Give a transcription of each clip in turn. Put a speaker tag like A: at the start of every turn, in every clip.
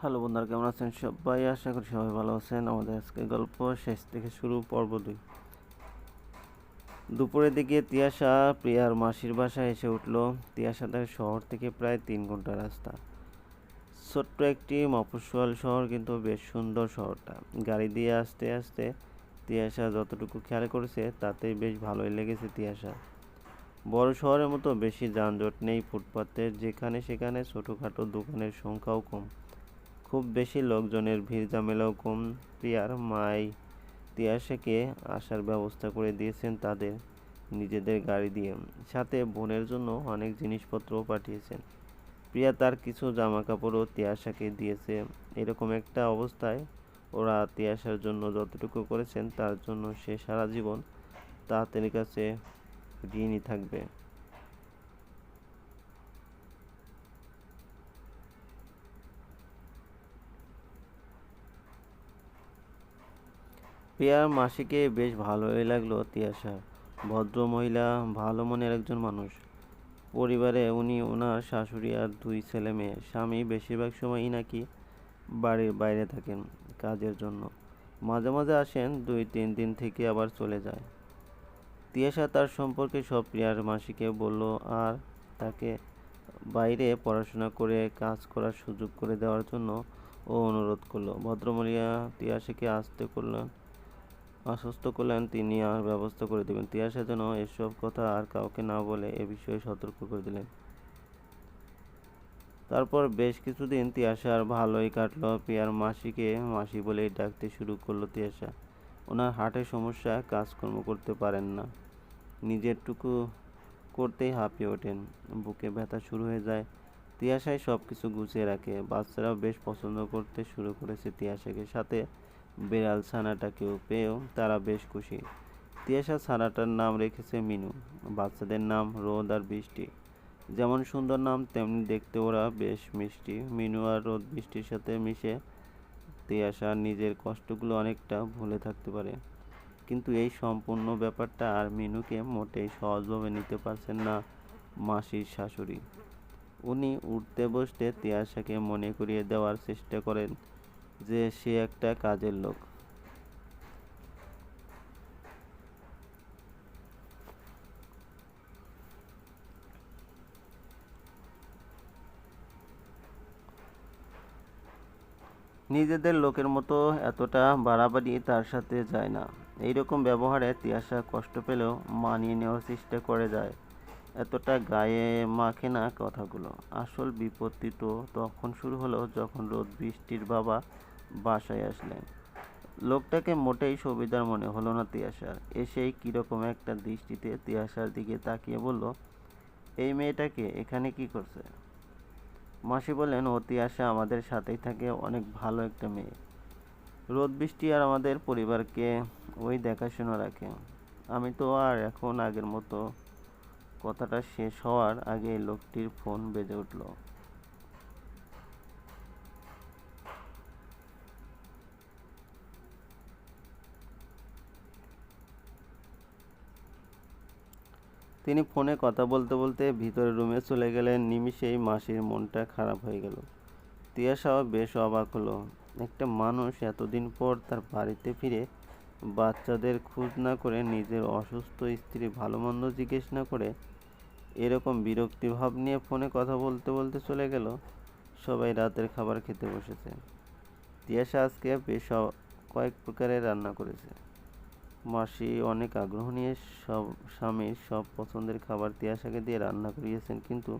A: Hello বন্ধুরা, কেমন আছেন সবাই? আশা করি সবাই ভালো আছেন। আমাদের আজকে গল্প শেষ থেকে শুরু, পর্ব দুই। দুপুরের দিকে তিয়াশা প্রিয়ার মাসির বাসায় এসে উঠল। তিয়াশা তার শহর থেকে প্রায় তিন ঘণ্টা রাস্তা। ছোট্ট একটি মফস্বল শহর, কিন্তু বেশ সুন্দর শহরটা। গাড়ি দিয়ে আসতে আসতে তিয়াশা যতটুকু খেয়াল করেছে, তাতেই বেশ ভালোই লেগেছে তিয়াশা বড় শহরের মতো বেশি যানজট নেই ফুটপাতের যেখানে সেখানে ছোটোখাটো দোকানের সংখ্যাও কম। খুব বেশি লোকজনের ভিড় ঝামেলাও কম। প্রিয়ার মাই তিয়াশাকে আসার ব্যবস্থা করে দিয়েছেন তাদের নিজেদের গাড়ি দিয়ে। সাথে বোনের জন্য অনেক জিনিসপত্রও পাঠিয়েছেন। প্রিয়া তার কিছু জামা কাপড়ও তিয়াশাকে দিয়েছে। এরকম একটা অবস্থায় ওরা তিয়াশার জন্য যতটুকু করেছেন তার জন্য সে সারা জীবন তাদের কাছে ঋণই থাকবে। প্রিয়ার মাসিকে বেশ ভালোই লাগল তিয়াশা। ভদ্র মহিলা ভালো মনের একজন মানুষ। পরিবারে উনি ওনার শাশুড়ি আর দুই ছেলে মেয়ে। স্বামী বেশিরভাগ সময়ই নাকি বাড়ির বাইরে থাকেন কাজের জন্য। মাঝে মাঝে আসেন, দুই তিন দিন থেকে আবার চলে যায়। তিয়াশা তার সম্পর্কে সব প্রিয়ার মাসিকে বলল, আর তাকে বাইরে পড়াশোনা করে কাজ করার সুযোগ করে দেওয়ার জন্য ও অনুরোধ করল। ভদ্রমহিলা তিয়াশাকে আসতে করলেন আশ্বস্ত করলেন তিনি আর ব্যবস্থা করে দেবেন। তিয়াশা যেন এসব কথা আর কাউকে না বলে এ বিষয়ে সতর্ক করে দিলেন। তারপর বেশ কিছুদিন তিয়াশা আর ভালোই কাটলো। পিয়ার মাসিকে মাসি বলেই ডাকতে শুরু করল তিয়াশা ওনার হার্টের সমস্যা, কাজকর্ম করতে পারেন না। নিজেরটুকু করতেই হাঁপিয়ে ওঠেন। বুকে ব্যথা শুরু হয়ে যায়। তিয়াশাই সব কিছু গুছিয়ে রাখে। বাচ্চারাও বেশ পছন্দ করতে শুরু করেছে তিয়াশাকে সাথে বিড়াল ছানাটাকেও পেয়েও তারা বেশ খুশি। তিয়াশা ছানাটার নাম রেখেছে মিনু। বাচ্চাদের নাম রোদ আর বৃষ্টি। যেমন সুন্দর নাম, তেমনি দেখতে ওরা বেশ মিষ্টি। মিনু আর রোদ বৃষ্টির সাথে মিশে তিয়াশা নিজের কষ্টগুলো অনেকটা ভুলে থাকতে পারে। কিন্তু এই সম্পূর্ণ ব্যাপারটা আর মিনুকে মোটেই সহজভাবে নিতে পারছেন না মাসির শাশুড়ি। উনি উঠতে বসতে তিয়াশাকে মনে করিয়ে দেওয়ার চেষ্টা করেন। যে সে একটা কাজের লোক। নিজেদের লোকের মতো এতটা বাড়াবাড়ি তার সাথে যায় না। এইরকম ব্যবহারে তিয়াশা কষ্ট পেলেও মানিয়ে নেওয়ার চেষ্টা করে যায়। এতটা গায়ে মাখে না কথাগুলো। আসল বিপত্তি তো তখন শুরু হলো যখন রোদ, বৃষ্টির বাবা বাসায় আসলেন। লোকটাকে মোটেই সুবিধার মনে হলো না তিয়াশার। এসেই কীরকম একটা দৃষ্টিতে তিয়াশার দিকে তাকিয়ে বলল, এই মেয়েটাকে এখানে কি করছে? মাসি বললেন, ও তিয়াশা আমাদের সাথেই থাকে, অনেক ভালো একটা মেয়ে। রোদ, বৃষ্টি আর আমাদের পরিবারকে ওই দেখাশোনা রাখে। আমি তো আর এখন আগের মতো কথাটা শেষ হওয়ার আগে লোকটির ফোন বেজে উঠল। তিনি ফোনে কথা বলতে বলতে ভিতরে রুমে চলে গেলেন। নিমিষেই মাসির মনটা খারাপ হয়ে গেল। তিয়াশাও বেশ অবাক হলো। একটা মানুষ এতদিন পর তার বাড়িতে ফিরে বাচ্চাদের খোঁজ না করে নিজের অসুস্থ স্ত্রী ভালো মন্দ জিজ্ঞেস না করে এরকম বিরক্তি ভাব নিয়ে ফোনে কথা বলতে বলতে চলে গেল। সবাই রাতের খাবার খেতে বসেছে। তিয়াশা আজকে বেশ কয়েক প্রকারের রান্না করেছে। মাসি অনেক আগ্রহ নিয়ে সব স্বামীর সব পছন্দের খাবার তিয়াশাকে দিয়ে রান্না করিয়েছেন, কিন্তু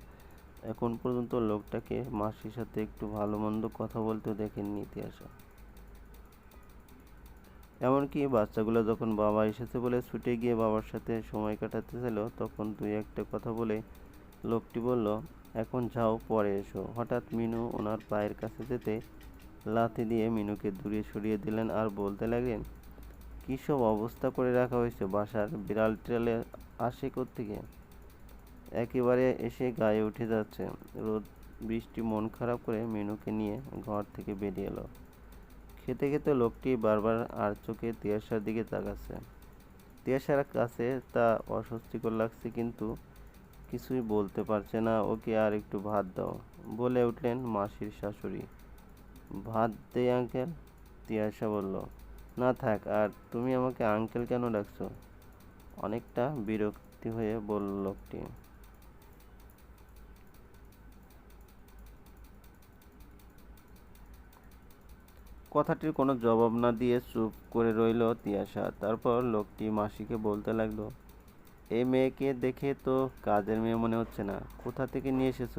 A: এখন পর্যন্ত লোকটাকে মাসির সাথে একটু ভালো মন্দ কথা বলতেও দেখেননি তিয়াশা এমনকি বাচ্চাগুলো যখন বাবা এসেছে বলে ছুটে গিয়ে বাবার সাথে সময় কাটাতে ছিল তখন দুই একটা কথা বলে লোকটি বলল, এখন যাও, পরে এসো। হঠাৎ মিনু ওনার পায়ের কাছে যেতে লাথি দিয়ে মিনুকে দূরে সরিয়ে দিলেন আর বলতে লাগলেন কী সব অবস্থা করে রাখা হয়েছে বাসার বিড়াল টিড়ালে আসে থেকে একেবারে এসে গায়ে উঠে যাচ্ছে। রোদ, বৃষ্টি, মন খারাপ করে মিনুকে নিয়ে ঘর থেকে বেরিয়ে এলো। খেতে খেতে লোকটি বারবার আর চোখে তিয়াসার দিকে তাকাচ্ছে। তিয়াসার কাছে তা অস্বস্তিকর লাগছে কিন্তু কিছুই বলতে পারছে না। ওকে আর একটু ভাত দাও, বলে উঠলেন মাসির শাশুড়ি। ভাত দেই আঙ্কেল, তিয়াশা বলল। না থাক, আর তুমি আমাকে আঙ্কেল কেন ডাকছো? অনেকটা বিরক্তি হয়ে বলল লোকটি। কথাটির কোনো জবাব না দিয়ে চুপ করে রইল তিয়াশা। তারপর লোকটি মাসিকে বলতে লাগল, এই মেয়েকে দেখে তো কাজের মেয়ে মনে হচ্ছে না। কোথা থেকে নিয়ে এসেছ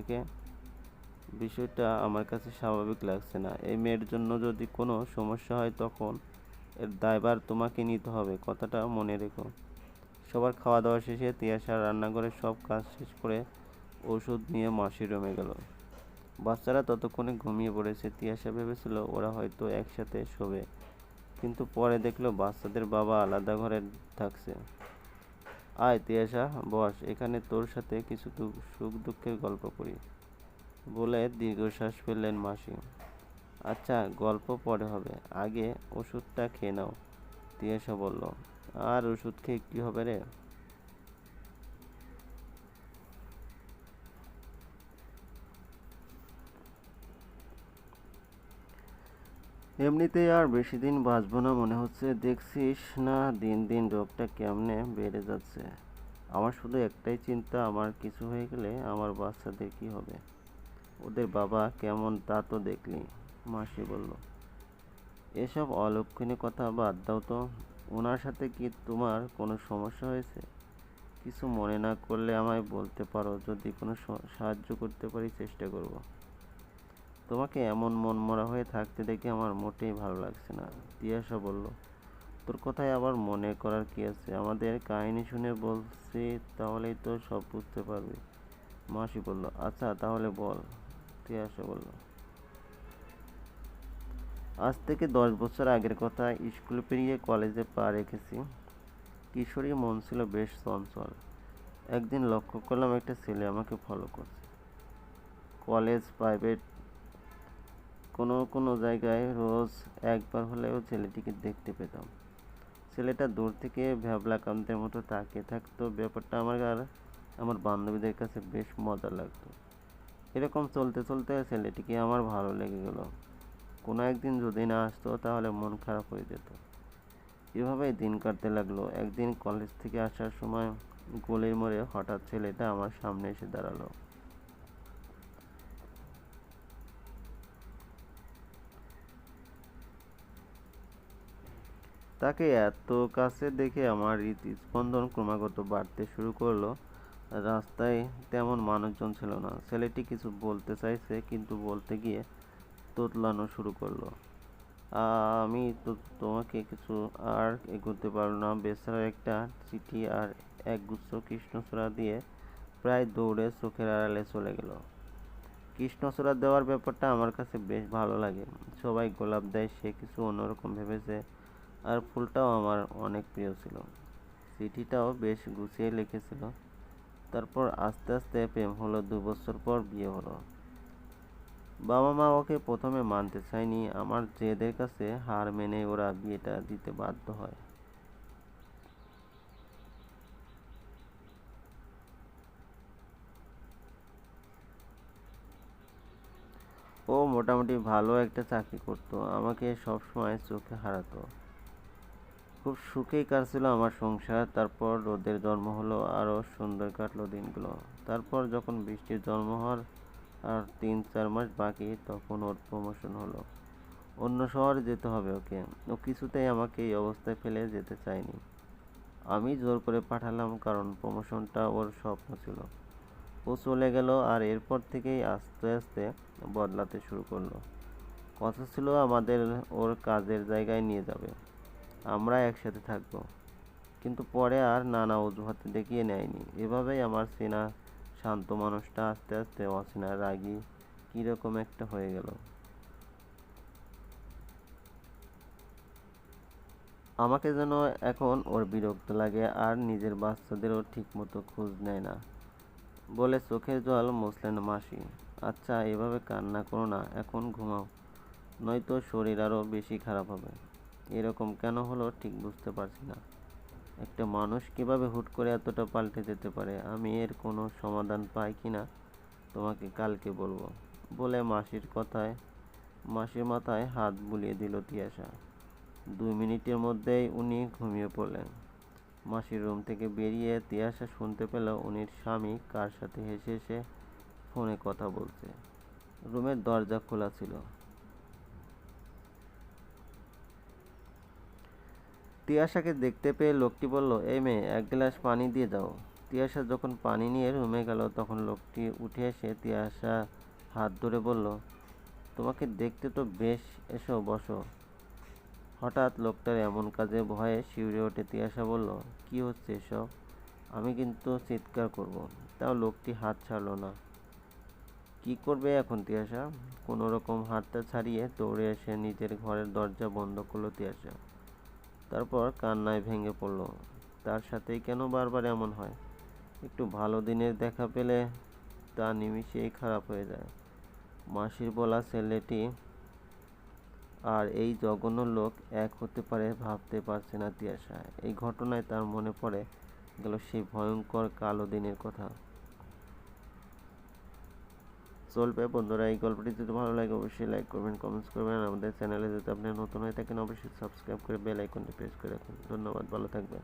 A: একে? বিষয়টা আমার কাছে স্বাভাবিক লাগছে না। এই মেয়ের জন্য যদি কোনো সমস্যা হয় তখন এর দায়ভার তোমাকে নিতে হবে, কথাটা মনে রেখো। সবার খাওয়া দাওয়া শেষে তিয়াশা রান্নাঘরের সব কাজ শেষ করে ওষুধ নিয়ে মাসির রুমে গেল। বাচ্চারা ততক্ষণে ঘুমিয়ে পড়েছে। তিয়াশা ভেবেছিল ওরা হয়তো একসাথে শোবে, কিন্তু পরে দেখল বাচ্চাদের বাবা আলাদা ঘরে থাকছে। আয় তিয়াশা, বস, এখানে তোর সাথে কিছু সুখ দুঃখের গল্প করি। বলে দীর্ঘশ্বাস ফেললেন মাসি। আচ্ছা গল্প পরে হবে। আগে ওষুধটা খেয়ে নাও, তিয়াশা বলল। আর ওষুধ খেয়ে কী হবে রে? এমনিতেই আর বেশি দিন বাঁচবো না মনে হচ্ছে। দেখছিস না দিন দিন রোগটা কেমনে বেড়ে যাচ্ছে। আমার শুধু একটাই চিন্তা, আমার কিছু হয়ে গেলে আমার বাচ্চাদের কি হবে? ওদের বাবা কেমন তা তো দেখলি, মাসি বলল। এসব অলক্ষণীয় কথা বাদ দাও তো, ওনার সাথে কি তোমার কোনো সমস্যা হয়েছে? কিছু মনে না করলে আমায় বলতে পারো, যদি কোনো সাহায্য করতে পারি চেষ্টা করব। তোমাকে এমন মন মরা হয়ে থাকতে দেখে আমার মোটেই ভালো লাগছে না তিয়াসা বলল। তোর কথায় আবার মনে করার কি আছে? আমাদের কাহিনী শুনে বলছি, তাহলেই তো সব বুঝতে পারবি, মাসি বলল। আচ্ছা তাহলে বল। তিয়াসা বলল? আজ থেকে দশ বছর আগের কথা, স্কুল পেরিয়ে কলেজে পা রেখেছি। কিশোরী মন ছিল বেশ চঞ্চল। একদিন লক্ষ্য করলাম একটা ছেলে আমাকে ফলো করছে। কলেজ প্রাইভেট কোনো কোনো জায়গায় রোজ একবার হলেও ছেলেটিকে দেখতে পেতাম। ছেলেটা দূর থেকে ভ্যাবলাকান্তের মতো তাকিয়ে থাকতো। ব্যাপারটা আমার আর, আমার বান্ধবীদের কাছে বেশ মজা লাগতো। এরকম চলতে চলতে ছেলেটিকে আমার ভালো লেগে গেল। কোনো একদিন যদি না আসতো, তাহলে মন খারাপ হয়ে যেত। এভাবেই দিন কাটতে লাগল। একদিন কলেজ থেকে আসার সময় গলির মোড়ে হঠাৎ ছেলেটা আমার সামনে এসে দাঁড়াল। তাকে এত কাছে দেখে আমার হৃদস্পন্দন ক্রমাগত বাড়তে শুরু করল। রাস্তায় তেমন মানুষজন ছিল না। ছেলেটি কিছু বলতে চাইছে, কিন্তু বলতে গিয়ে তোতলানো শুরু করল। আমি তো তোমাকে কিছু আর এগোতে পারল না। বেচারা একটা চিঠি আর একগুচ্ছ কৃষ্ণচূড়া দিয়ে প্রায় দৌড়ে চোখের আড়ালে চলে গেল। কৃষ্ণচূড়া দেওয়ার ব্যাপারটা আমার কাছে বেশ ভালো লাগে। সবাই গোলাপ দেয়, সে কিছু অন্যরকম ভেবেছে, আর ফুলটাও আমার অনেক প্রিয় ছিল। চিঠিটাও বেশ গুছিয়ে লিখেছিল। তারপর আস্তে আস্তে প্রেম হলো, দু বছর পর বিয়ে হলো। বাবা মা ওকে প্রথমে মানতে চায়নি। আমার জেদের কাছে হার মেনে ওরা বিয়েটা দিতে বাধ্য হয়। ও মোটামুটি ভালো একটা চাকরি করতো, আমাকে সবসময় চোখে হারাতো। খুব সুখেই কাটছিল আমার সংসার। তারপর রোদের জন্ম হলো আরও সুন্দর কাটলো দিনগুলো। তারপর যখন বৃষ্টির জন্ম হওয়ার আর তিন, চার মাস বাকি, তখন ওর প্রমোশন হলো। অন্য শহরে যেতে হবে ওকে। ও কিছুতেই আমাকে এই অবস্থায় ফেলে যেতে চায়নি। আমি জোর করে পাঠালাম কারণ প্রমোশনটা ওর স্বপ্ন ছিল। ও চলে গেল আর এরপর থেকেই আস্তে আস্তে বদলাতে শুরু করল। কথা ছিল আমাদের ওর কাজের জায়গায় নিয়ে যাবে। আমরা একসাথে থাকব। কিন্তু পরে আর নানা অজুহাতে দেখিয়ে নেয়নি। এভাবেই আমার চেনা শান্ত মানুষটা আস্তে আস্তে অচেনা রাগী কীরকম একটা হয়ে গেল। আমাকে যেন এখন ওর বিরক্ত লাগে আর নিজের বাচ্চাদেরও ঠিক মতো খোঁজ নেয় না। বলে চোখের জল মুছলেন মাসি আচ্ছা এভাবে কান্না করো না, এখন ঘুমাও। নয়তো শরীর আরও বেশি খারাপ হবে। এরকম কেন হলো ঠিক বুঝতে পারছি না। একটা মানুষ কীভাবে হুট করে এতটা পাল্টে যেতে পারে? আমি এর কোনো সমাধান পাই কি না? তোমাকে কালকে বলব। বলে মাসির কথায়, মাসির মাথায় হাত বুলিয়ে দিল তিয়াশা। দুই মিনিটের মধ্যেই উনি ঘুমিয়ে পড়লেন। মাসির রুম থেকে বেরিয়ে তিয়াশা শুনতে পেল উনির স্বামী কার সাথে হেসে হেসে ফোনে কথা বলছে। রুমের দরজা খোলা ছিল। তিয়াশাকে দেখতে পেয়ে লোকটি বলল, এই মেয়ে, এক গ্লাস পানি দিয়ে দাও। তিয়াশা যখন পানি নিয়ে রুমে গেল, তখন লোকটি উঠে এসে তিয়াশা হাত ধরে বলল, তোমাকে দেখতে তো বেশ, এসো, বসো। হঠাৎ লোকটার এমন কাজে ভয়ে শিউরে ওঠে তিয়াশা বলল, কি হচ্ছে এসব? আমি কিন্তু চিৎকার করব। তাও লোকটি হাত ছাড়লো না। কি করবে এখন তিয়াশা? কোনো রকম হাতটা ছাড়িয়ে দৌড়ে এসে নিজের ঘরের দরজা বন্ধ করল তিয়াশা। তারপর কান্নায় ভেঙে পড়ল। তার সাথেই কেন বারবার এমন হয়? একটু ভালো দিনের দেখা পেলে তা নিমিষেই খারাপ হয়ে যায়। মাসির বলা ছেলেটি আর এই জঘন্য লোক এক হতে পারে ভাবতে পারছে না তিয়াশা। এই ঘটনায় তার মনে পড়ে গেল সেই ভয়ঙ্কর কালো দিনের কথা। চলবে। বন্ধুরা, এই গল্পটি যদি ভালো লাগে, অবশ্যই লাইক করবেন কমেন্টস করবেন। আমাদের চ্যানেলে যদি আপনি নতুন হয়ে থাকেন, অবশ্যই সাবস্ক্রাইব করে বেল আইকনটি প্রেস করে রাখুন। ধন্যবাদ, ভালো থাকবেন।